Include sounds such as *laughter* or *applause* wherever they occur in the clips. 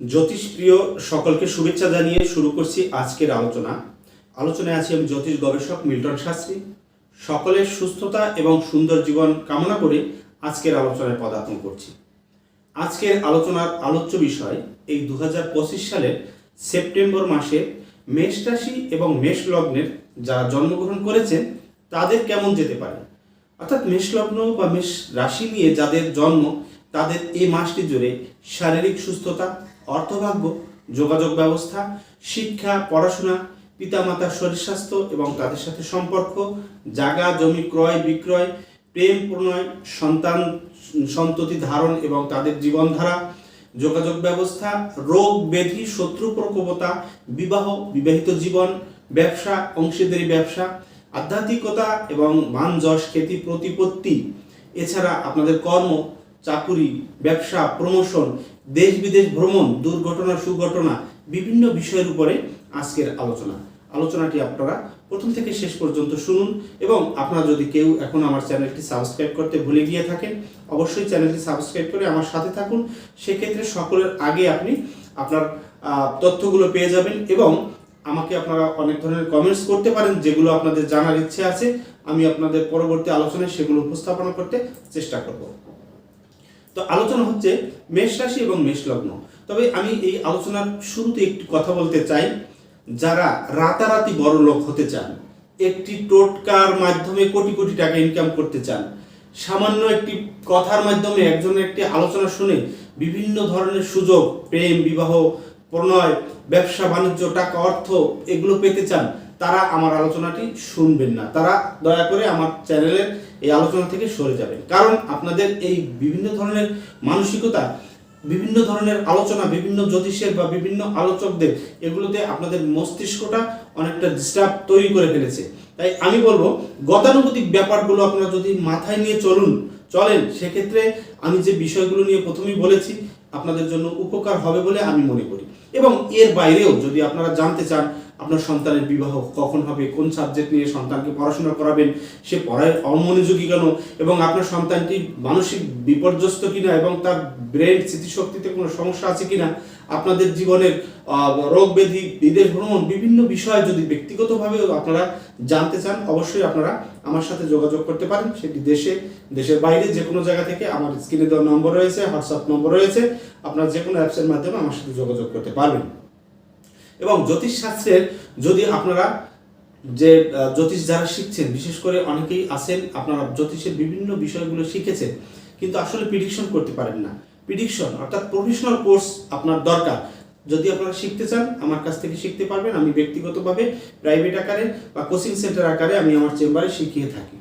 জ্যোতিষপ্রিয় সকলকে শুভেচ্ছা জানিয়ে শুরু করছি আজকের আলোচনা। আলোচনায় আছি আমি জ্যোতিষ গবেষক মিল্টন শাস্ত্রী। সকলের সুস্থতা এবং সুন্দর জীবন কামনা করে আজকের আলোচনায় পদার্পণ করছি। আজকের আলোচনার আলোচ্য বিষয় এই দু হাজার পঁচিশ সালের সেপ্টেম্বর মাসে মেষ রাশি এবং মেষ লগ্নের যারা জন্মগ্রহণ করেছেন, তাদের কেমন যেতে পারে? অর্থাৎ মেষ লগ্ন বা মেষ রাশি নিয়ে যাদের জন্ম, তাদের এই মাসটি জুড়ে শারীরিক সুস্থতা অর্থভাগ্য, যোগাযোগ ব্যবস্থা, শিক্ষা, পড়াশোনা, পিতামাতার শরীর স্বাস্থ্য এবং তাদের সাথে সম্পর্ক জাগা জমি ক্রয়, বিক্রয়, প্রেম প্রণয়, সন্তান সন্ততি ধারণ এবং তাদের জীবনধারা, যোগাযোগ ব্যবস্থা, রোগ ব্যাধি, শত্রু প্রকোপতা, বিবাহ, বিবাহিত জীবন, ব্যবসা, অংশীদারি ব্যবসা, আধ্যাত্মিকতা এবং মান যশ, খ্যাতি, প্রতিপত্তি। এছাড়া আপনাদের কর্ম চাকুরি, ব্যবসা, প্রমোশন দেশ বিদেশ ভ্রমণ, দুর্ঘটনা, সুঘটনা, বিভিন্ন বিষয়ের উপরে আজকের আলোচনা। আলোচনাটি আপনারা প্রথম থেকে শেষ পর্যন্ত শুনুন এবং আপনারা যদি কেউ এখন আমার চ্যানেলটি সাবস্ক্রাইব করতে ভুলে গিয়ে থাকেন, অবশ্যই চ্যানেলটি সাবস্ক্রাইব করে আমার সাথে থাকুন। সেক্ষেত্রে সকলের আগে আপনি আপনার তথ্যগুলো পেয়ে যাবেন এবং আমাকে আপনারা অনেক ধরনের কমেন্টস করতে পারেন যেগুলো আপনাদের জানার ইচ্ছে আছে। আমি আপনাদের পরবর্তী আলোচনায় সেগুলো উপস্থাপনা করতে চেষ্টা করব। তো আলোচনা হচ্ছে মেষ রাশি এবং মেষ লগ্ন। তবে আমি এই আলোচনার শুরুতে একটি কথা বলতে চাই। যারা রাতারাতি বড় লোক হতে চান, একটি টোটকার মাধ্যমে কোটি কোটি টাকা ইনকাম করতে চান, সামান্য একটি কথার মাধ্যমে একজনের একটি আলোচনা শুনে বিভিন্ন ধরনের সুযোগ, প্রেম, বিবাহ, প্রণয়, ব্যবসা, বাণিজ্য, টাকা, অর্থ এগুলো পেতে চান, তারা আমার আলোচনাটি শুনবেন না। তারা দয়া করে আমার চ্যানেলের এই আলোচনা থেকে সরে যাবেন। কারণ আপনাদের এই বিভিন্ন ধরনের মানসিকতা, বিভিন্ন ধরনের আলোচনা, বিভিন্ন জ্যোতিষের বা বিভিন্ন আলোচকদের, এগুলোতে আপনাদের মস্তিষ্কটা অনেকটা ডিস্টার্ব তৈরি করে ফেলেছে। তাই আমি বলব, গতানুগতিক ব্যাপারগুলো আপনারা যদি মাথায় নিয়ে চলুন, চলেন, সেক্ষেত্রে আমি যে বিষয়গুলো নিয়ে প্রথমেই বলেছি, আপনাদের জন্য উপকার হবে বলে আমি মনে করি। এবং এর বাইরেও যদি আপনারা জানতে চান আপনার সন্তানের বিবাহ কখন হবে? কোন সাবজেক্ট নিয়ে সন্তানকে পড়াশোনা করাবেন? সে পড়ায় অমনোযোগী কেন? এবং আপনার সন্তানটি মানসিক বিপর্যস্ত কিনা এবং তার ব্রেন স্মৃতিশক্তিতে কোনো সমস্যা আছে কিনা? আপনাদের জীবনের রোগ ব্যাধি, বিদেশ ভ্রমণ বিভিন্ন বিষয় যদি ব্যক্তিগতভাবে আপনারা জানতে চান, অবশ্যই আপনারা আমার সাথে যোগাযোগ করতে পারেন। সেটি দেশে, দেশের বাইরে যে কোনো জায়গা থেকে আমার স্ক্রিনে দেওয়া নম্বর রয়েছে হোয়াটসঅ্যাপ নম্বর রয়েছে। আপনারা যে কোনো অ্যাপসের মাধ্যমে আমার সাথে যোগাযোগ করতে পারবেন। এবং জ্যোতিষশাস্ত্রের যদি আপনারা যে জ্যোতিষ যারা শিখছেন, বিশেষ করে অনেকেই আছেন, আপনারা জ্যোতিষের বিভিন্ন বিষয়গুলো শিখেছেন, কিন্তু আসলে প্রিডিকশন করতে পারেন না। প্রিডিকশন অর্থাৎ প্রফেশনাল কোর্স আপনার দরকার। যদি আপনারা শিখতে চান, আমার কাছ থেকে শিখতে পারবেন। আমি ব্যক্তিগতভাবে প্রাইভেট আকারে বা কোচিং সেন্টার আকারে আমি আমার চেম্বারে শিখিয়ে থাকি।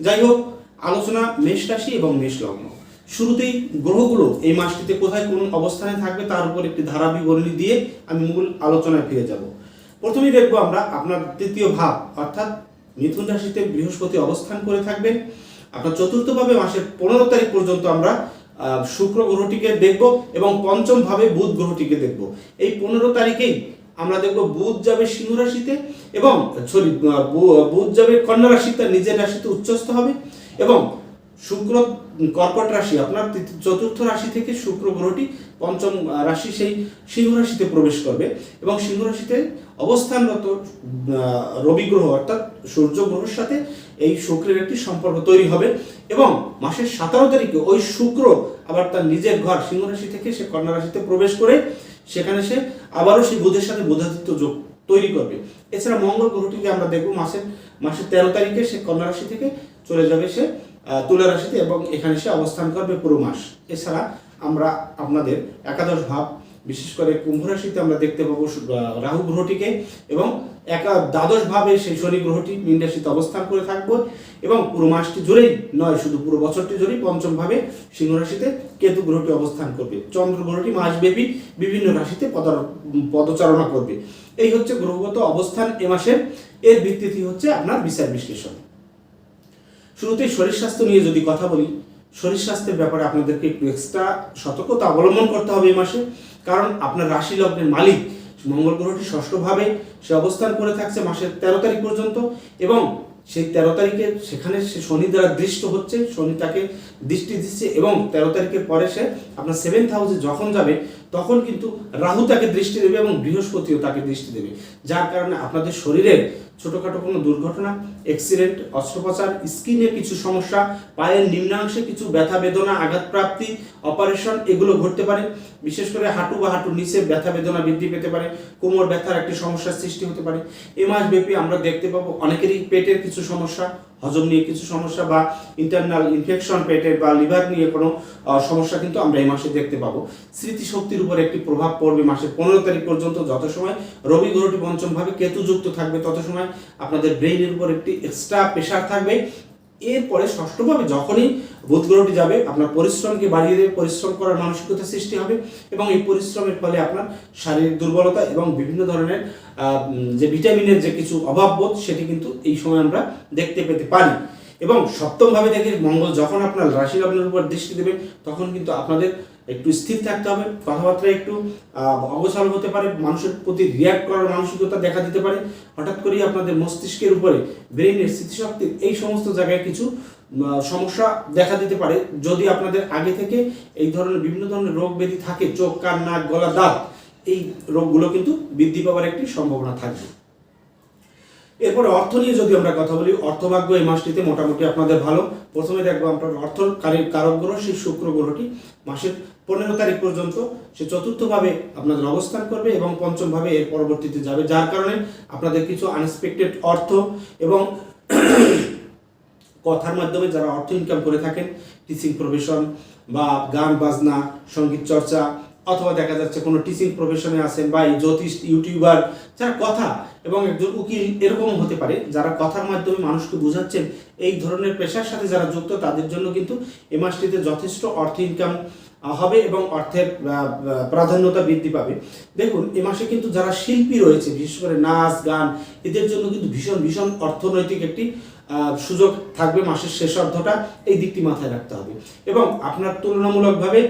যাই হোক, আলোচনা মেষ রাশি এবং মেষ লগ্ন। শুরুতেই গ্রহগুলো এই মাসটিতে কোথায় কোন অবস্থানে থাকবে তার উপর একটি ধারা বিবরণী দিয়ে আমি মূল আলোচনায় ফিরে যাব। প্রথমেই দেখব আমরা আপনার তৃতীয় ভাব, অর্থাৎ মিথুন রাশিতে বৃহস্পতি অবস্থান করে থাকবেন আপনার চতুর্থভাবে মাসের পনেরো তারিখ পর্যন্ত আমরা শুক্র গ্রহটিকে দেখব এবং পঞ্চম ভাবে বুধ গ্রহটিকে দেখব। এই পনেরো তারিখেই আমরা দেখব বুধ যাবে সিংহ রাশিতে এবং, সরি বুধ যাবে কন্যা রাশি তার নিজের রাশিতে উচ্চস্থ হবে এবং শুক্র কর্কট রাশি, আপনার চতুর্থ রাশি থেকে শুক্র গ্রহটি পঞ্চম রাশি সেই সিংহ রাশিতে প্রবেশ করবে এবং সিংহ রাশিতে অবস্থানরত রবি গ্রহ অর্থাৎ সূর্য গ্রহের সাথে এই শুক্রের একটি সম্পর্ক তৈরি হবে এবং মাসের সতেরো তারিখে ওই শুক্র আবার তার নিজের ঘর সিংহ রাশি থেকে সে কন্যা রাশিতে প্রবেশ করে সেখানে সে আবারও সেই বুধের সাথে বুধাদিত্য যোগ তৈরি করবে। এছাড়া মঙ্গল গ্রহটিকে আমরা দেখব মাসের মাসের তেরো তারিখে সে কন্যা রাশি থেকে চলে যাবে সে তুলা রাশিতে এবং এখানে সে অবস্থান করবে পুরো মাস। এছাড়া আমরা আপনাদের একাদশ ভাব, বিশেষ করে কুম্ভ রাশিতে আমরা দেখতে পাবো রাহু গ্রহটিকে এবং একা দ্বাদশ ভাবে সেই শনি গ্রহটি মীন রাশিতে অবস্থান করে থাকব এবং পুরো মাসটি জুড়েই নয়, শুধু পুরো বছরটি জুড়েই পঞ্চম ভাবে সিংহ রাশিতে কেতু গ্রহটি অবস্থান করবে। চন্দ্র গ্রহটি মাসব্যাপী বিভিন্ন রাশিতে পদচারণা করবে। এই হচ্ছে গ্রহগত অবস্থান এ মাসের। এর ভিত্তিতে হচ্ছে আপনার বিচার বিশ্লেষণ। শুরুতেই শরীর স্বাস্থ্য নিয়ে যদি কথা বলি, শরীর স্বাস্থ্যের ব্যাপারে আপনাদেরকে একটু এক্সট্রা সতর্কতা অবলম্বন করতে হবে এই মাসে। কারণ আপনার রাশি লগ্নের মালিক, মঙ্গল গ্রহটি ষষ্ঠভাবে সে অবস্থান করে থাকছে মাসের তেরো তারিখ পর্যন্ত এবং সেই তেরো তারিখে সেখানে সে শনি দ্বারা দৃষ্ট হচ্ছে, শনি তাকে দৃষ্টি দিচ্ছে এবং তেরো তারিখের পরে সে আপনার সেভেন্থ হাউসে যখন যাবে, তখন কিন্তু রাহু তাকে দৃষ্টি দেবে এবং বৃহস্পতিও তাকে দৃষ্টি দেবে। যার কারণে আপনাদের শরীরের ছোটোখাটো কোনো দুর্ঘটনা অ্যাক্সিডেন্ট অস্ত্রোপচার, স্কিনে কিছু সমস্যা, পায়ের নিম্নাংশে কিছু ব্যথা বেদনা, আঘাতপ্রাপ্তি, অপারেশন, এগুলো ঘটতে পারে। বিশেষ করে হাঁটু বা হাঁটুর নিচে ব্যথা বেদনা বৃদ্ধি পেতে পারে, কোমর ব্যথার একটি সমস্যার সৃষ্টি হতে পারে। এ মাস ব্যাপী আমরা দেখতে পাবো অনেকেরই পেটের কিছু সমস্যা হজম নিয়ে কিছু সমস্যা বা ইন্টারনাল ইনফেকশন পেটের বা লিভার নিয়ে কোনো সমস্যা কিন্তু আমরা এই মাসে দেখতে পাবো। স্মৃতিশক্তির উপর একটি প্রভাব পড়বে মাসের পনেরো তারিখ পর্যন্ত, যত সময় রবি গ্রহটি পঞ্চমভাবে কেতুযুক্ত থাকবে, তত সময় আপনাদের ব্রেইনের উপর একটি এক্সট্রা প্রেশার থাকবে। এরপরে ষষ্ঠভাবে যখনই বুধ গ্রহটি যাবে, আপনার পরিশ্রমকে বাড়িয়ে দেবে, পরিশ্রম করার মানসিকতা সৃষ্টি হবে এবং এই পরিশ্রমের ফলে আপনার শারীরিক দুর্বলতা এবং বিভিন্ন ধরনের যে ভিটামিনের যে কিছু অভাববোধ, সেটি কিন্তু এই সময় আমরা দেখতে পেতে পারি। এবং সপ্তমভাবে দেখে মঙ্গল যখন আপনার রাশি লগ্নের উপর দৃষ্টি দেবে, তখন কিন্তু আপনাদের একটু স্থির থাকতে হবে, কথাবার্তা একটু অগোছাল হতে পারে, মানুষের প্রতি রিয়াক্ট করার মানসিকতা দেখা দিতে পারে। হঠাৎ করেই আপনাদের মস্তিষ্কের উপরে ব্রেইনের স্মৃতিশক্তির এই সমস্ত জায়গায় কিছু সমস্যা দেখা দিতে পারে। যদি আপনাদের আগে থেকে এই ধরনের বিভিন্ন ধরনের রোগ ব্যাধি থাকে, চোখ, কান, নাক, গলা, দাঁত, এই রোগগুলো কিন্তু বৃদ্ধি পাওয়ার একটি সম্ভাবনা থাকবে। এরপরে অর্থ নিয়ে যদি আমরা কথা বলি, অর্থভাগ্য এই মাসটিতে মোটামুটি আপনাদের ভালো। প্রথমে দেখব আপনার অর্থ কারক গ্রহ সেই শুক্র গ্রহটি মাসের পনেরো তারিখ পর্যন্ত সে চতুর্থভাবে আপনাদের অবস্থান করবে এবং পঞ্চমভাবে এর পরবর্তীতে যাবে। যার কারণে আপনাদের কিছু আনএক্সপেক্টেড অর্থ এবং কথার মাধ্যমে যারা অর্থ ইনকাম করে থাকেন টিচিং প্রফেশন বা গান, বাজনা, সংগীত চর্চা অথবা দেখা যাচ্ছে কোনো টিচিং প্রফেশনে আছেন বা এই জ্যোতিষ, ইউটিউবার, যারা কথা এবং একজন উকিল এরকম হতে পারে, যারা কথার মাধ্যমে মানুষকে বোঝাচ্ছেন, এই ধরনের পেশার সাথে যারা যুক্ত, তাদের জন্য কিন্তু এ মাসটিতে যথেষ্ট অর্থ ইনকাম হবে এবং অর্থের প্রাধান্যতা বৃদ্ধি পাবে। দেখুন, এ মাসে কিন্তু যারা শিল্পী রয়েছে, বিশেষ করে নাচ, গান, এদের জন্য কিন্তু ভীষণ ভীষণ অর্থনৈতিক একটি সুযোগ থাকবে মাসের শেষ অর্ধটা এই দিকটি মাথায় রাখতে হবে। এবং আপনার তুলনামূলকভাবে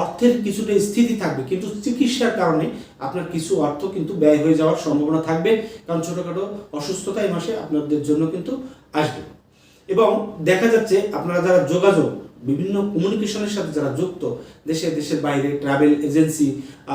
অর্থের কিছুটা স্থিতি থাকবে, কিন্তু চিকিৎসার কারণে আপনার কিছু অর্থ কিন্তু ব্যয় হয়ে যাওয়ার সম্ভাবনা থাকবে, কারণ ছোটোখাটো অসুস্থতা এই মাসে আপনাদের জন্য কিন্তু আসবে। এবং দেখা যাচ্ছে আপনারা যারা যোগাযোগ বিভিন্ন কমিউনিকেশনের সাথে যারা যুক্ত, দেশে, দেশের বাইরে ট্রাভেল এজেন্সি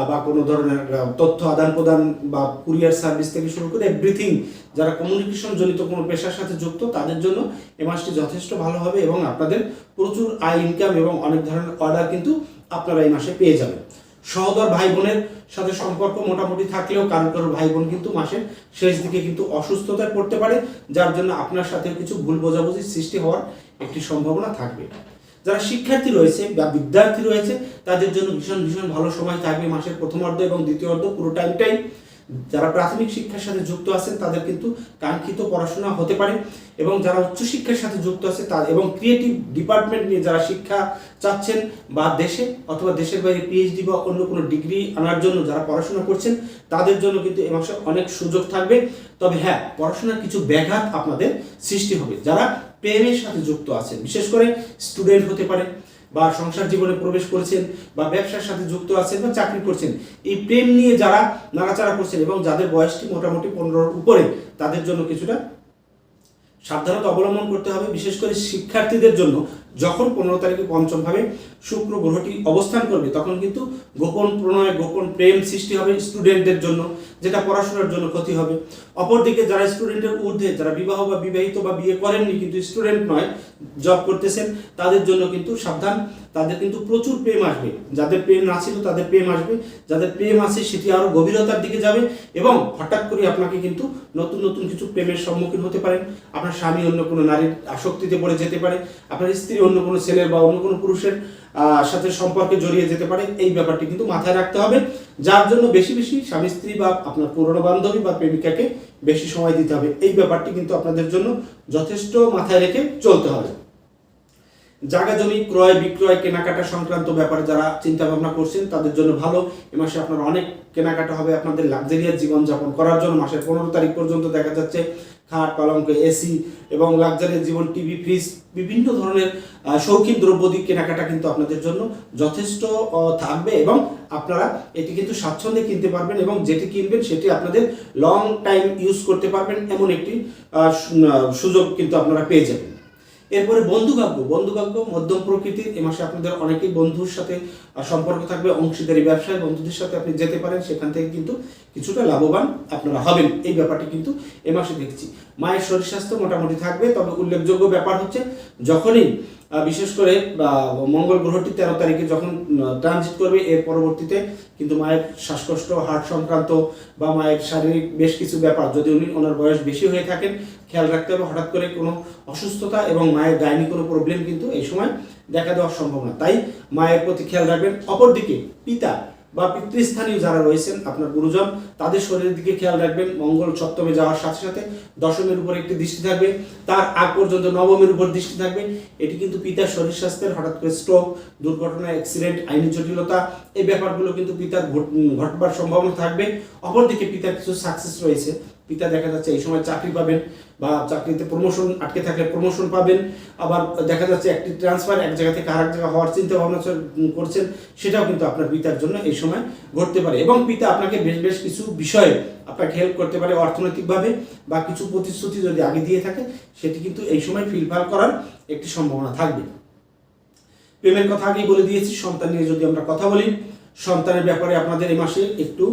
বা কোনো ধরনের তথ্য আদান প্রদান বা কুরিয়ার সার্ভিস থেকে শুরু করে এভরিথিং যারা কমিউনিকেশন জনিত কোনো পেশার সাথে যুক্ত, তাদের জন্য এ মাসটি যথেষ্ট ভালো হবে এবং আপনাদের প্রচুর আয় ইনকাম এবং অনেক ধরনের অর্ডার কিন্তু আপনারা এই মাসে পেয়ে যাবেন। সহদর ভাই বোনের সাথে সম্পর্ক মোটামুটি থাকলেও কারও কারও ভাই বোন কিন্তু মাসের শেষ দিকে কিন্তু অসুস্থতায় পড়তে পারে, যার জন্য আপনার সাথে কিছু ভুল বোঝাবুঝির সৃষ্টি হওয়ার একটি সম্ভাবনা থাকবে। যারা শিক্ষার্থী রয়েছে বা বিদ্যার্থী রয়েছে, তাদের জন্য ভীষণ ভীষণ ভালো সময় থাকবে মাসের প্রথম অর্ধ এবং দ্বিতীয় অর্ধ, পুরো টাইমটাই যারা প্রাথমিক শিক্ষার সাথে যুক্ত আছেন, তাদের কিন্তু কাঙ্ক্ষিত পড়াশোনা হতে পারে। এবং যারা উচ্চশিক্ষার সাথে যুক্ত আছে, তা এবং ক্রিয়েটিভ ডিপার্টমেন্ট নিয়ে যারা শিক্ষা চাচ্ছেন বা দেশে, অথবা দেশের বাইরে পিএইচডি বা অন্য কোনো ডিগ্রি আনার জন্য যারা পড়াশোনা করছেন, তাদের জন্য কিন্তু এ মাসে অনেক সুযোগ থাকবে। তবে হ্যাঁ পড়াশোনার কিছু ব্যাঘাত আপনাদের সৃষ্টি হবে। যারা প্রেমের সাথে যুক্ত আছেন। বিশেষ করে স্টুডেন্ট হতে পারে বা সংসার জীবনে প্রবেশ করেছেন বা ব্যবসার সাথে যুক্ত আছেন বা চাকরি করছেন। এই প্রেম নিয়ে যারা নাড়াচাড়া করছেন এবং যাদের বয়সটি মোটামুটি পনেরোর উপরে, তাদের জন্য কিছুটা সাবধানতা অবলম্বন করতে হবে। বিশেষ করে শিক্ষার্থীদের জন্য যখন পনেরো তারিখে পঞ্চমভাবে শুক্র গ্রহটি অবস্থান করবে, তখন কিন্তু গোপন প্রণয়, গোপন প্রেম সৃষ্টি হবে স্টুডেন্টদের জন্য, যেটা পড়াশোনার জন্য ক্ষতি হবে। অপরদিকে যারা স্টুডেন্টের ঊর্ধ্বে, যারা বিবাহ বা বিবাহিত বা বিয়ে করেননি কিন্তু স্টুডেন্ট নয় জব করতেছেন, তাদের জন্য কিন্তু সাবধান, তাদের কিন্তু প্রচুর প্রেম আসবে। যাদের প্রেম না ছিল তাদের প্রেম আসবে, যাদের প্রেম আছে সেটি আরও গভীরতার দিকে যাবে এবং হঠাৎ করে আপনাকে কিন্তু নতুন নতুন কিছু প্রেমের সম্মুখীন হতে পারেন। আপনার স্বামী অন্য কোনো নারীর আসক্তিতে পড়ে যেতে পারে, আপনার স্ত্রী অন্য কোনো ছেলের বা অন্য কোনো পুরুষের সাথে সম্পর্কে জড়িয়ে যেতে পারে, এই ব্যাপারটি কিন্তু মাথায় রাখতে হবে। যার জন্য বেশি বেশি স্বামী, স্ত্রী বা আপনার পুরনো বান্ধবী বা প্রেমিকাকে বেশি সময় দিতে হবে। এই ব্যাপারটি কিন্তু আপনাদের জন্য যথেষ্ট মাথায় রেখে চলতে হবে। জায়গা জমি, ক্রয়, বিক্রয়, কেনাকাটা সংক্রান্ত ব্যাপারে যারা চিন্তা ভাবনা করছেন, তাদের জন্য ভালো। এ মাসে আপনার অনেক কেনাকাটা হবে, আপনাদের লাক্সারিয়াস জীবনযাপন করার জন্য। মাসের পনেরো তারিখ পর্যন্ত দেখা যাচ্ছে খাট, পালঙ্ক, এসি এবং লাকজারি জীবন, টিভি ফ্রিজ বিভিন্ন ধরনের শৌখিন দিক কেনাকাটা কিন্তু আপনাদের জন্য যথেষ্ট থাকবে এবং আপনারা এটি কিন্তু স্বাচ্ছন্দ্যে কিনতে পারবেন এবং যেটি কিনবেন সেটি আপনাদের লং টাইম ইউজ করতে পারবেন এমন একটি সুযোগ কিন্তু আপনারা পেয়ে যাবেন। এরপরে বন্ধুভাগ্য বন্ধুভাগ্য মধ্যম প্রকৃতির। এ মাসে আপনাদের অনেকেই বন্ধুর সাথে সম্পর্ক থাকবে, অংশীদারি ব্যবসায়, বন্ধুদের সাথে আপনি যেতে পারেন, সেখান থেকে কিন্তু কিছুটা লাভবান আপনারা হবেন। এই ব্যাপারটি কিন্তু এ মাসে দেখছি। মায়ের শরীর স্বাস্থ্য মোটামুটি থাকবে, তবে উল্লেখযোগ্য ব্যাপার হচ্ছে, যখনই বিশেষ করে মঙ্গল গ্রহটি তেরো তারিখে যখন ট্রানজিট করবে, এর পরবর্তীতে কিন্তু মায়ের শ্বাসকষ্ট, হার্ট সংক্রান্ত বা মায়ের শারীরিক বেশ কিছু ব্যাপার, যদি উনি ওনার বয়স বেশি হয়ে থাকেন, খেয়াল রাখতে হবে হঠাৎ করে কোনো অসুস্থতা এবং মায়ের গাইনি কোনো প্রবলেম কিন্তু এই সময় দেখা দেওয়ার সম্ভাবনা। তাই মায়ের প্রতি খেয়াল রাখবেন। অপরদিকে পিতা বা পিতৃস্থানীয় যারা রয়েছেন আপনার গুরুজন, তাদের শরীরের দিকে খেয়াল রাখবেন। মঙ্গল সপ্তমে যাওয়ার সাথে সাথে দশমের উপর একটি দৃষ্টি থাকবে। তার আগ পর্যন্ত নবমের উপর দৃষ্টি থাকবে। এটি কিন্তু পিতার শরীর স্বাস্থ্যের হঠাৎ করে স্ট্রোক দুর্ঘটনা অ্যাক্সিডেন্ট আইনি জটিলতা, এই ব্যাপারগুলো কিন্তু পিতার ঘটবার সম্ভাবনা থাকবে। অপরদিকে পিতার কিছু সাকসেস রয়েছে। পিতা দেখা যাচ্ছে এই সময় চাকরি পাবেন বা চাকরিতে প্রমোশন আটকে থাকলে প্রমোশন পাবেন। আবার দেখা যাচ্ছে একটি ট্রান্সফার এক জায়গা থেকে আরেক জায়গা হওয়ার চিন্তা ভাবনা করছেন, সেটাও কিন্তু আপনার পিতার জন্য এই সময় ঘটতে পারে। এবং পিতা আপনাকে বেশ বেশ কিছু বিষয়ে আপনাকে হেল্প করতে পারে অর্থনৈতিকভাবে বা কিছু প্রতিশ্রুতি যদি আগে দিয়ে থাকে, সেটি কিন্তু এই সময় ফিলফাল করার একটি সম্ভাবনা থাকবে। প্রেমের কথা আগেই বলে দিয়েছি, সন্তান নিয়ে যদি আমরা কথা বলি সন্তানের ব্যাপারে আপনাদের এই মাসে একটু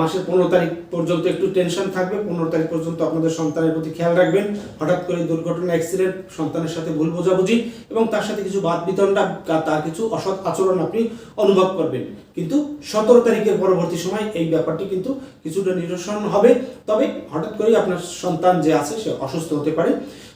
মাসের পনেরো তারিখ পর্যন্ত একটু টেনশন থাকবে। পনেরো তারিখ পর্যন্ত আপনাদের সন্তানের প্রতি খেয়াল রাখবেন। হঠাৎ করে দুর্ঘটনা অ্যাক্সিডেন্ট সন্তানের সাথে ভুল বোঝাবুঝি এবং তার সাথে কিছু বাদ বিতণ্ডা তার কিছু অসৎ আচরণ আপনি অনুভব করবেন। কিন্তু সতেরো তারিখের পরবর্তী সময় এই ব্যাপারটি কিন্তু কিছুটা নিরসন হবে। তবে হঠাৎ করেই আপনার সন্তান যে আছে, সে অসুস্থ হতে পারে।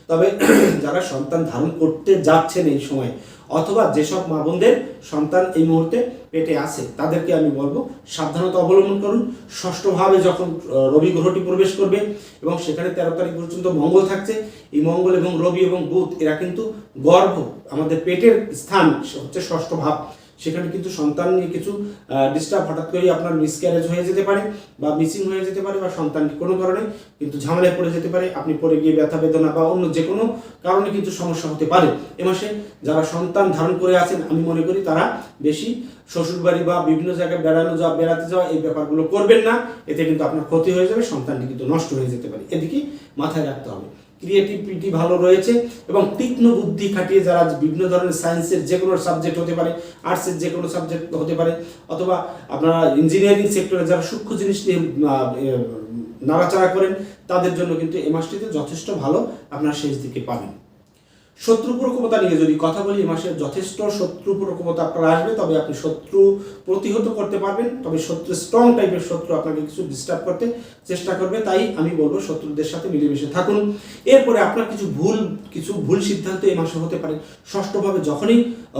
তবে *clears throat* যারা সন্তান ধারণ করতে যাচ্ছেন এই সময় অথবা যেসব মা বোনদের সন্তান এই মুহূর্তে পেটে আছে, তাদেরকে আমি বলব সাবধানতা অবলম্বন করুন। ষষ্ঠভাবে যখন রবি গ্রহটি প্রবেশ করবে এবং সেখানে তেরো তারিখ পর্যন্ত মঙ্গল থাকছে, এই মঙ্গল এবং রবি এবং বুধ, এরা কিন্তু গর্ভ, আমাদের পেটের স্থান হচ্ছে ষষ্ঠ ভাব। সেখানে কিন্তু সন্তান নিয়ে কিছু ডিস্টার্ব হঠাৎ করেই আপনার মিসক্যারেজ হয়ে যেতে পারে বা মিসিং হয়ে যেতে পারে বা সন্তানটি কোনো কারণে কিন্তু ঝামেলায় পড়ে যেতে পারে, আপনি পড়ে গিয়ে ব্যথা বেদনা বা অন্য যে কোনো কারণে কিন্তু সমস্যা হতে পারে। এ মাসে যারা সন্তান ধারণ করে আছেন, আমি মনে করি তারা বেশি শ্বশুরবাড়ি বা বিভিন্ন জায়গায় বেড়ানো যাওয়া, বেড়াতে যাওয়া এই ব্যাপারগুলো করবেন না, এতে কিন্তু আপনার ক্ষতি হয়ে যাবে, সন্তানটি কিন্তু নষ্ট হয়ে যেতে পারে। এদিকে মাথায় রাখতে হবে। ক্রিয়েটিভিটি ভালো রয়েছে এবং তীক্ষ্ণ বুদ্ধি খাটিয়ে যারা বিভিন্ন ধরনের সায়েন্সের যে কোনো সাবজেক্ট হতে পারে আর্টসের যে কোনো সাবজেক্ট হতে পারে, অথবা আপনারা ইঞ্জিনিয়ারিং সেক্টরে যারা সূক্ষ্ম জিনিস নিয়ে নাড়াচাড়া করেন, তাদের জন্য কিন্তু এ মাসটিতে যথেষ্ট ভালো আপনারা শেষ দিকে পাবেন। শত্রু প্রকোপতা নিয়ে যদি কথা বলি, এ মাসে যথেষ্ট শত্রু প্রকোপতা আপনার আসবে, তবে আপনি শত্রু প্রতিহত করতে পারবেন, তবে শত্রু স্ট্রং টাইপের শত্রু আপনাকে কিছু ডিস্টার্ব করতে চেষ্টা করবে, তাই আমি বলব শত্রুদের সাথে মিলেমিশে থাকুন। এরপরে আপনার কিছু ভুল কিছু ভুল সিদ্ধান্ত এই মাসে হতে পারে। ষষ্ঠভাবে যখনই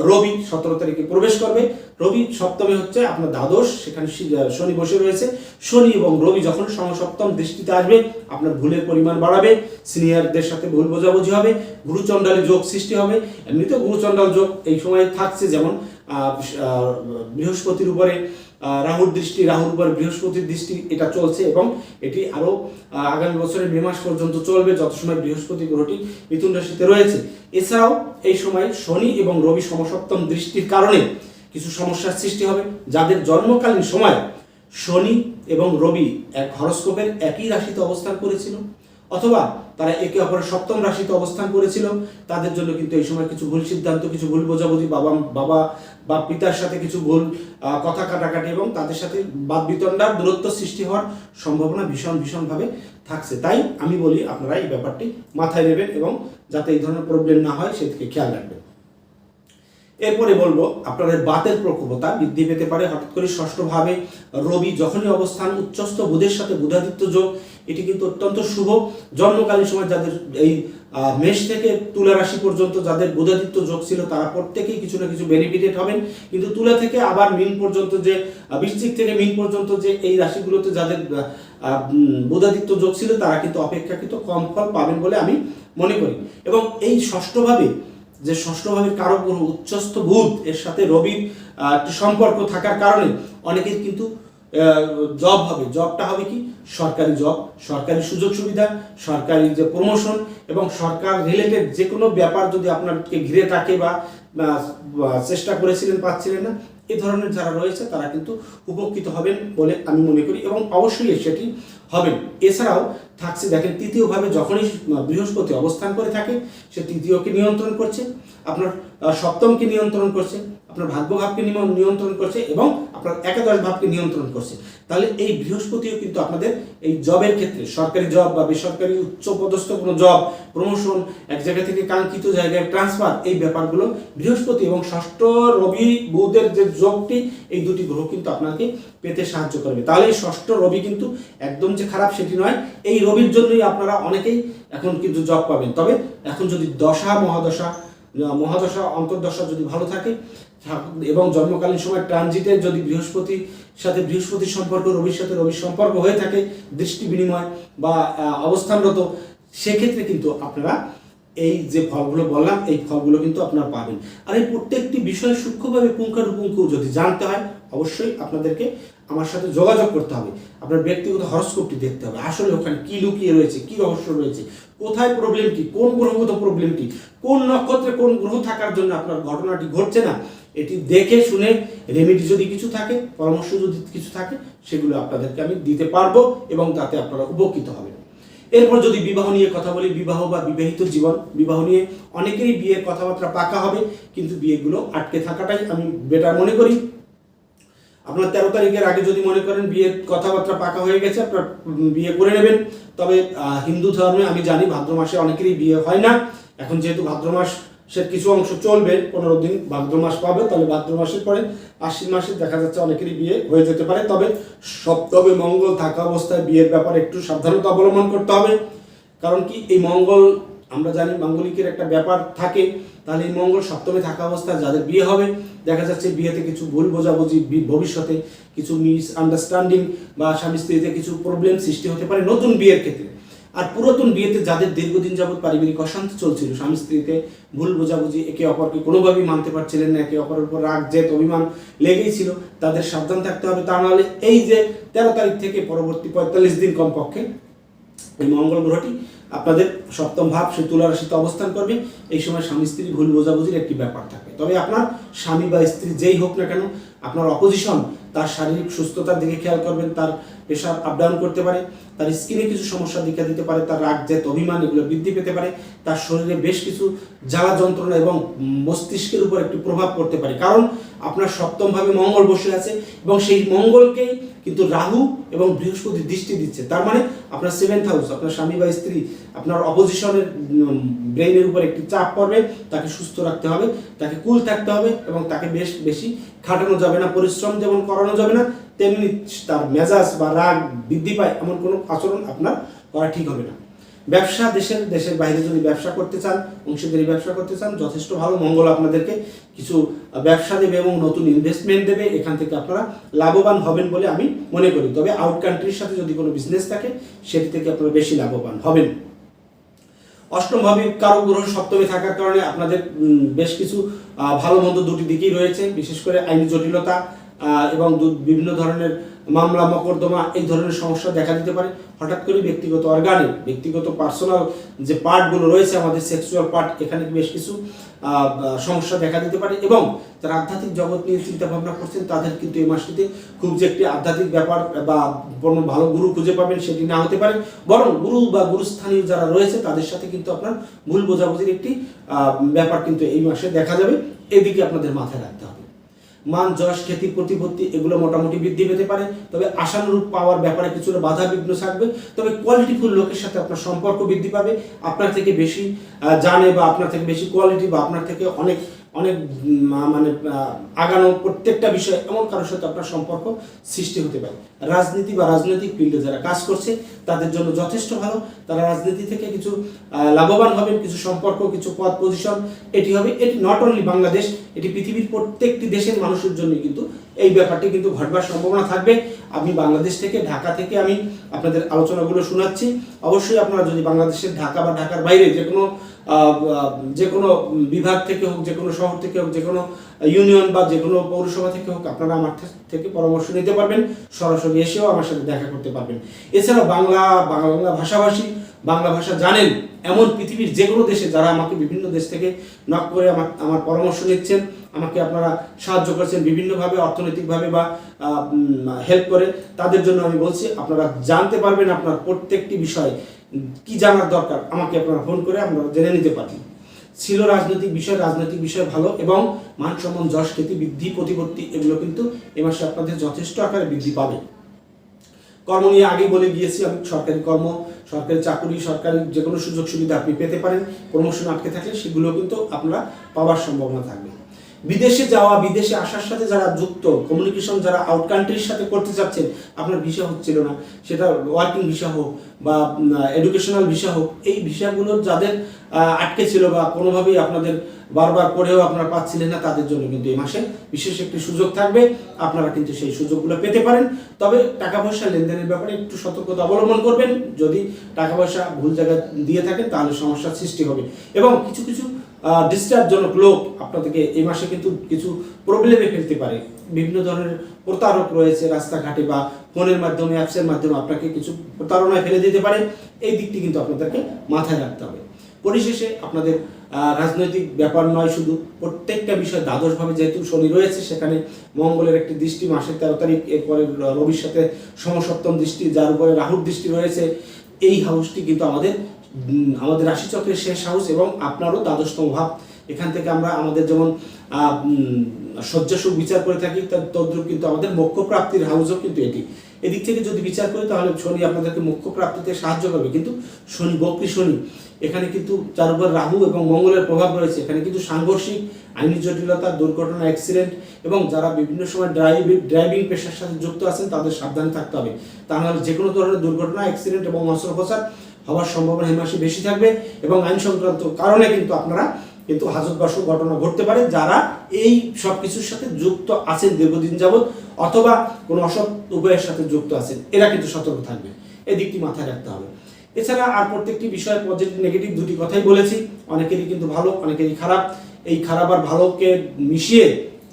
রবি সতেরো তারিখে প্রবেশ করবে, রবি সপ্তমে হচ্ছে আপনার দ্বাদশ, সেখানে শনি বসে রয়েছে। শনি এবং রবি যখন সমসপ্তম দৃষ্টিতে আসবে, আপনার ভুলের পরিমাণ বাড়াবে সিনিয়রদের সাথে ভুল বোঝাবুঝি হবে, গুরুচণ্ডালী যোগ সৃষ্টি হবে। এমনিতেও গুরুচণ্ডাল যোগ এই সময় থাকছে, যেমন বৃহস্পতির উপরে রাহুর দৃষ্টি, রাহুর উপরে বৃহস্পতির দৃষ্টি, এটা চলছে এবং এটি আরও আগামী বছরের মে মাস পর্যন্ত চলবে, যত সময় বৃহস্পতি গ্রহটি মিথুন রাশিতে রয়েছে। এছাড়াও এই সময় শনি এবং রবি সমসপ্তম দৃষ্টির কারণে কিছু সমস্যার সৃষ্টি হবে, যাদের জন্মকালীন সময় শনি এবং রবি এক হরস্কোপের একই রাশিতে অবস্থান করেছিল। অথবা তারা একে অপরের সপ্তম রাশিতে অবস্থান করেছিল, তাদের জন্য কিন্তু এই সময় কিছু ভুল সিদ্ধান্ত, কিছু ভুল বোঝাবুঝি বাবা বাবা বা পিতার সাথে কিছু ভুল কথা কাটাকাটি এবং তাদের সাথে বাদ বিতণ্ডার দূরত্ব সৃষ্টি হওয়ার সম্ভাবনা ভীষণ, ভীষণভাবে থাকছে। তাই আমি বলি আপনারা এই ব্যাপারটি মাথায় নেবেন এবং যাতে এই ধরনের প্রবলেম না হয়, সেদিকে খেয়াল রাখবেন। এরপরে বলব, আপনাদের বাতের প্রকোপতা বৃদ্ধি পেতে পারে। হঠাৎ করে ষষ্ঠভাবে রবি যখনই অবস্থান, উচ্চস্থ বুধের সাথে বুধাদিত্য যোগ এটি কিন্তু অত্যন্ত শুভ। জন্মকালীন সময় যাদের এই মেষ থেকে তুলা রাশি পর্যন্ত যাদের বুধাদিত্য যোগ ছিল, তারা প্রত্যেকেই কিছু না কিছু বেনিফিটেড হবেন। কিন্তু তুলা থেকে আবার মিন পর্যন্ত যে বৃশ্চিক থেকে মিন পর্যন্ত যে এই রাশিগুলোতে যাদের বুধাদিত্য যোগ ছিল, তারা কিন্তু অপেক্ষাকৃত কম ফল পাবেন বলে আমি মনে করি। এবং এই ষষ্ঠভাবে, যে ষষ্ঠভাবের কারক গ্রহ উচ্চস্থ বুধ, এর সাথে রবির সম্পর্ক থাকার কারণে অনেকের কিন্তু জব হবে। জবটা হবে কি? সরকারি জব সরকারি সুযোগ সুবিধা, সরকারি যে প্রমোশন এবং সরকার রিলেটেড যে কোনো ব্যাপার যদি আপনাকে ঘিরে থাকে বা চেষ্টা করেছিলেন, পাচ্ছিলেন না, এ ধরনের যারা রয়েছে তারা কিন্তু উপকৃত হবেন বলে আমি মনে করি এবং অবশ্যই সেটি হবেন। এছাড়াও থাকছে, দেখেন, তৃতীয়ভাবে যখনই বৃহস্পতি অবস্থান করে থাকে, সে তৃতীয়কে নিয়ন্ত্রণ করছে, আপনার সপ্তমকে নিয়ন্ত্রণ করছে, আপনার ভাগ্যভাবকে নিয়ন্ত্রণ করছে এবং আপনার একাদশ ভাবকে নিয়ন্ত্রণ করছে। তাহলে এই বৃহস্পতিও কিন্তু আপনাদের এই জবের ক্ষেত্রে, সরকারি জব বা বেসরকারি উচ্চ পদস্থ কোনো জব প্রমোশন এক জায়গা থেকে কাঙ্ক্ষিত জায়গায় ট্রান্সফার এই ব্যাপারগুলো বৃহস্পতি এবং ষষ্ঠ রবি বুধের যে যোগটি, এই দুটি গ্রহ কিন্তু আপনাকে পেতে সাহায্য করবে। তাহলে এই ষষ্ঠ রবি কিন্তু একদম যে খারাপ, সেটি নয়, এই রবির জন্যই আপনারা অনেকেই এখন কিন্তু জব পাবেন। তবে এখন যদি দশা, মহাদশা মহাদশা, অন্তর্দশা যদি ভালো থাকে এবং জন্মকালীন সময় ট্রানজিটের যদি বৃহস্পতির সাথে বৃহস্পতির সম্পর্ক, রবির সাথে রবির সম্পর্ক হয়ে থাকে, দৃষ্টি বিনিময় বা অবস্থানরত, সেক্ষেত্রে কিন্তু আপনারা এই যে ফলগুলো বললাম, এই ফলগুলো কিন্তু আপনারা পাবেন। আর এই প্রত্যেকটি বিষয় সূক্ষ্মভাবে পুঙ্খানুপুঙ্খ যদি জানতে হয়, অবশ্যই আপনাদেরকে আমার সাথে যোগাযোগ করতে হবে। আপনার ব্যক্তিগত হরস্কোপটি দেখতে হবে। আসলে ওখানে কি লুকিয়ে রয়েছে, কি রহস্য রয়েছে, কোথায় প্রবলেম কি, কোন গ্রহগত প্রবলেম কি, কোন নক্ষত্রে কোন গ্রহ থাকার জন্য আপনার ঘটনাটি ঘটছে না, এটি দেখে শুনে রেমেডি যদি কিছু থাকে, পরামর্শ যদি কিছু থাকে, সেগুলো আপনাদেরকে আমি দিতে পারব এবং তাতে আপনারা উপকৃত হবেন। এরপর যদি বিবাহ নিয়ে কথা বলি, বিবাহ বা বিবাহিত জীবন, বিবাহ নিয়ে অনেকেরই বিয়ের কথাবার্তা পাকা হবে, কিন্তু বিয়েগুলো আটকে থাকাটাই আমি বেটার মনে করি। আপনার তেরো তারিখের আগে যদি মনে করেন বিয়ের কথাবার্তা পাকা হয়ে গেছে, আপনার বিয়ে করে নেবেন। তবে হিন্দু ধর্মে আমি জানি ভাদ্র মাসে অনেকেরই বিয়ে হয় না। এখন যেহেতু ভাদ্র মাসের কিছু অংশ চলবে, পনেরো দিন ভাদ্র মাস পাবে, তাহলে ভাদ্র মাসের পরে আশ্বিন মাসে দেখা যাচ্ছে অনেকেরই বিয়ে হয়ে যেতে পারে। তবে সপ্তমে মঙ্গল থাকা অবস্থায় বিয়ের ব্যাপারে একটু সাবধানতা অবলম্বন করতে হবে। কারণ কি, এই মঙ্গল, আমরা জানি, মাঙ্গলিকের একটা ব্যাপার থাকে। তাহলে এই মঙ্গল সপ্তমে থাকা অবস্থায় যাদের বিয়ে হবে, দেখা যাচ্ছে বিয়েতে কিছু ভুল বোঝাবুঝি ভবিষ্যতে কিছু মিস আন্ডারস্ট্যান্ডিং বা স্বামী স্ত্রীতে কিছু প্রবলেম সৃষ্টি হতে পারে নতুন বিয়ের ক্ষেত্রে। আর পুরাতন বিয়েতে যাদের দীর্ঘদিন যাবৎ পারিবারিক অশান্তি চলছিল, স্বামী স্ত্রীতে ভুল বোঝাবুঝি, একে অপরকে কোনোভাবেই মানতে পারছিলেন না, একে অপরের উপর রাগ, জেদ, অভিমান লেগেই ছিল, তাদের সাবধান থাকতে হবে। তা নাহলে এই যে তেরো তারিখ থেকে পরবর্তী পঁয়তাল্লিশ দিন কমপক্ষে এই মঙ্গল গ্রহটি আপনাদের সপ্তম ভাব, সে তুলা রাশিতে অবস্থান করবে। এই সময় স্বামী স্ত্রী ভুল বোঝাবুঝির একটি ব্যাপার থাকবে তবে আপনার স্বামী বা স্ত্রী যেই হোক না কেন, আপনার অপোজিশন তার শারীরিক সুস্থতার দিকে খেয়াল করবেন, তার প্রেশার আপ ডাউন করতে পারে, তার স্কিনে কিছু সমস্যা দেখা দিতে পারে, তার রাগ, জেদ, অভিমান এগুলো বৃদ্ধি পেতে পারে, তার শরীরে বেশ কিছু জ্বালা যন্ত্রণা এবং মস্তিষ্কের উপর একটি প্রভাব পড়তে পারে। কারণ আপনার সপ্তমভাবে মঙ্গল বসে আছে এবং সেই মঙ্গলকেই কিন্তু রাহু এবং বৃহস্পতি দৃষ্টি দিচ্ছে। তার মানে আপনার সেভেন্থ হাউস আপনার স্বামী বা স্ত্রী, আপনার অপোজিশনের ব্রেইনের উপর একটি চাপ পড়বে, তাকে সুস্থ রাখতে হবে, তাকে কুল থাকতে হবে এবং তাকে বেশ বেশি খাটানো যাবে না, পরিশ্রম যেমন করানো যাবে না, তেমনি তার মেজাজ বা রাগ বৃদ্ধি পায় এমন কোনো আচরণ আপনার করা ঠিক হবে না। ব্যবসা দেশের দেশের বাইরে যদি ব্যবসা করতে চান, অংশীদারি ব্যবসা করতে চান, যথেষ্ট ভালো মঙ্গল আপনাদেরকে কিছু ব্যবসা দেবে এবং নতুন ইনভেস্টমেন্ট দেবে, এখান থেকে আপনারা লাভবান হবেন বলে আমি মনে করি। তবে আউট কান্ট্রির সাথে যদি কোনো বিজনেস থাকে, সেটি থেকে আপনারা বেশি লাভবান হবেন। অষ্টম ভাবে কারও গ্রহ সপ্তমে থাকার কারণে আপনাদের বেশ কিছু ভালো মন্দ দুটি দিকেই রয়েছে, বিশেষ করে আইনি জটিলতা এবং বিভিন্ন ধরনের মামলা, মকদ্দমা এই ধরনের সমস্যা দেখা দিতে পারে। হঠাৎ করে ব্যক্তিগত অর্গানে ব্যক্তিগত পার্সোনাল যে পার্টগুলো রয়েছে আমাদের সেক্সুয়াল পার্ট এখানে বেশ কিছু সমস্যা দেখা দিতে পারে এবং যারা আধ্যাত্মিক জগৎ নিয়ে চিন্তা ভাবনা করছেন, তাদের কিন্তু এই মাসটিতে খুব যে একটি আধ্যাত্মিক ব্যাপার বা কোনো ভালো গুরু খুঁজে পাবেন সেটি না হতে পারে। বরং গুরু বা গুরুস্থানীয় যারা রয়েছে, তাদের সাথে কিন্তু আপনার ভুল বোঝাবুঝির একটি ব্যাপার কিন্তু এই মাসে দেখা যাবে। এদিকে আপনাদের মাথায় রাখতে হবে। মান, যশ, খ্যাতি, প্রতিপত্তি এগুলো মোটামুটি বৃদ্ধি পেতে পারে। তবে আশানুরূপ পাওয়ার ব্যাপারে কিছুটা বাধা বিঘ্ন থাকবে। তবে কোয়ালিটিফুল লোকের সাথে আপনার সম্পর্ক বৃদ্ধি পাবে। আপনার থেকে বেশি জানে বা আপনার থেকে বেশি কোয়ালিটি বা আপনার থেকে অনেক অনেক মানে আগানো প্রত্যেকটা বিষয় এমন কারোর সাথে আপনার সম্পর্ক সৃষ্টি হতে পারে। রাজনীতি বা রাজনৈতিক ফিল্ডে যারা কাজ করছে, তাদের জন্য যথেষ্ট ভালো। তারা রাজনীতি থেকে কিছু লাভবান হবেন, কিছু সম্পর্ক, কিছু পদ পজিশন এটি হবে, এটি নট অনলি বাংলাদেশ, এটি পৃথিবীর প্রত্যেকটি দেশের মানুষের জন্য কিন্তু এই ব্যাপারটি কিন্তু ঘটবার সম্ভাবনা থাকবে। আমি বাংলাদেশ থেকে, ঢাকা থেকে আমি আপনাদের আলোচনাগুলো শোনাচ্ছি। অবশ্যই আপনারা যদি বাংলাদেশের ঢাকা বা ঢাকার বাইরে যে কোনো যে কোনো বিভাগ থেকে হোক, যে কোনো শহর থেকে হোক, যে কোনো ইউনিয়ন বা যে কোনো পৌরসভা থেকে হোক, আপনারা আমার থেকে পরামর্শ নিতে পারবেন। সরাসরি এসেও আমার সাথে দেখা করতে পারবেন। এছাড়াও বাংলা বাংলা ভাষাভাষী, বাংলা ভাষা জানেন, এমন পৃথিবীর যে কোনো দেশে যারা আমাকে বিভিন্ন দেশ থেকে নক করে আমার আমার পরামর্শ নিচ্ছেন, আমাকে আপনারা সাহায্য করছেন বিভিন্নভাবে, অর্থনৈতিকভাবে বা হেল্প করে, তাদের জন্য আমি বলছি, আপনারা জানতে পারবেন আপনার প্রত্যেকটি বিষয়। কি জানার দরকার? আমাকে আপনারা ফোন করে আপনারা জেনে নিতে পারবেন ছিল রাজনৈতিক বিষয় রাজনৈতিক বিষয় ভালো এবং মান সম্মান যশ, খ্যাতি, বৃদ্ধি, প্রতিপত্তি, এগুলো কিন্তু এ মাসে আপনাদের যথেষ্ট আকারে বৃদ্ধি পাবে। কর্ম নিয়ে আগেই বলে গিয়েছি আমি, সরকারি কর্ম, সরকারি চাকরি, সরকারি যে কোনো সুযোগ সুবিধা আপনি পেতে পারেন প্রমোশন আটকে থাকলে সেগুলো কিন্তু আপনারা পাওয়ার সম্ভাবনা থাকবে। বিদেশে যাওয়া, বিদেশে আসার সাথে যারা যুক্ত কমিউনিকেশন যারা আউট কান্ট্রির সাথে করতে চাচ্ছেন, আপনার ভিসা হচ্ছিল না, সেটা ওয়ার্কিং ভিসা হোক বা এডুকেশনাল ভিসা হোক, এই ভিসাগুলো যাদের আটকে ছিল বা কোনোভাবেই আপনাদের বারবার করেও আপনারা পাচ্ছিলেন না, তাদের জন্য কিন্তু এই মাসে বিশেষ একটি সুযোগ থাকবে। আপনারা কিন্তু সেই সুযোগগুলো পেতে পারেন। তবে টাকা পয়সা লেনদেনের ব্যাপারে একটু সতর্কতা অবলম্বন করবেন। যদি টাকা পয়সা ভুল জায়গায় দিয়ে থাকেন, তাহলে সমস্যার সৃষ্টি হবে। এবং কিছু কিছু ডিস্টার্বজনক লোক আপনাদেরকে এই মাসে কিন্তু কিছু প্রবলেমে ফেলতে পারে। বিভিন্ন ধরনের প্রতারক রয়েছে রাস্তাঘাটে বা ফোনের মাধ্যমে অ্যাপসের মাধ্যমে আপনাকে কিছু প্রতারণায় ফেলে দিতে পারে। এই দিকটি কিন্তু আপনাদেরকে মাথায় রাখতে হবে। পরিশেষে আপনাদের রাজনৈতিক ব্যাপার নয় শুধু, প্রত্যেকটা বিষয় দ্বাদশভাবে যেহেতু শনি রয়েছে, সেখানে মঙ্গলের একটি দৃষ্টি মাসের তেরো তারিখ, এরপরে রবির সাথে সমসপ্তম দৃষ্টি, যার উপরে রাহুর দৃষ্টি রয়েছে। এই হাউসটি কিন্তু আমাদের আমাদের রাশিচক্রের শেষ হাউস এবং আপনারও দ্বাদশতম ভাব। এখান থেকে আমরা আমাদের যেমন শয্যাসুখ বিচার করে থাকি, তার তদ্রুপ কিন্তু আমাদের মোক্ষ প্রাপ্তির হাউসও কিন্তু এটি। এদিক থেকে যদি বিচার করি, তাহলে শনি আপনাদেরকে মোক্ষ প্রাপ্তিতে সাহায্য করবে। কিন্তু শনি, বক্রী শনি, এখানে কিন্তু যার উপর রাহু এবং মঙ্গলের প্রভাব রয়েছে। এখানে কিন্তু সাংঘর্ষিক, আইনি জটিলতা, দুর্ঘটনা অ্যাক্সিডেন্ট এবং যারা বিভিন্ন সময় ড্রাইভিং ড্রাইভিং পেশার সাথে যুক্ত আছেন, তাদের সাবধানে থাকতে হবে। তা নাহলে যে কোনো ধরনের দুর্ঘটনা অ্যাক্সিডেন্ট এবং অস্ত্রোপচার হওয়ার সম্ভাবনা এই মাসে বেশি থাকবে এবং আইন সংক্রান্ত কারণে কিন্তু আপনারা কিন্তু হাজতবাসক ঘটনা ঘটতে পারে যারা এই সব কিছুর সাথে যুক্ত আছেন দীর্ঘদিন যাবৎ অথবা কোনো অসৎ উপায়ের সাথে যুক্ত আছেন, এরা কিন্তু সতর্ক থাকবে। এই দিকটি মাথায় রাখতে হবে। এছাড়া আর প্রত্যেকটি বিষয়ে পজিটিভ নেগেটিভ দুটি কথাই বলেছি। অনেকেরই কিন্তু ভালো, অনেকেরই খারাপ। এই খারাপ আর ভালোকে মিশিয়ে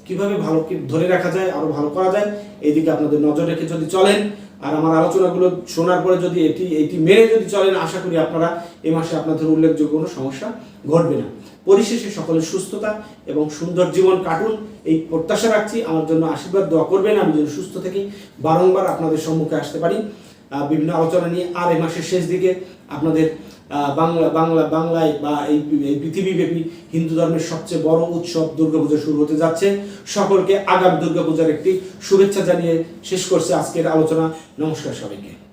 কীভাবে ভালোকে ধরে রাখা যায়, আরও ভালো করা যায় এইদিকে আপনাদের নজর রেখে যদি চলেন, আর আমার আলোচনাগুলো শোনার পরে যদি এটি এটি মেনে যদি চলেন, আশা করি আপনারা এ মাসে আপনাদের উল্লেখযোগ্য কোনো সমস্যা ঘটবে না। পরিশেষে সকলের সুস্থতা এবং সুন্দর জীবন কাটুন। এই প্রত্যাশা রাখছি। আমার জন্য আশীর্বাদ, দোয়া করবেন। আমি যেন সুস্থ থেকে। বারংবার আপনাদের সম্মুখে আসতে পারি। বিভিন্ন আলোচনা নিয়ে আর এই মাসের শেষ দিকে আপনাদের বাংলা বাংলা, বাংলায় বা এই পৃথিবীব্যাপী হিন্দু ধর্মের সবচেয়ে বড় উৎসব দুর্গাপূজা শুরু হতে যাচ্ছে। সকলকে আগামী দুর্গাপূজার একটি শুভেচ্ছা জানিয়ে শেষ করছে আজকের আলোচনা। নমস্কার সবাইকে।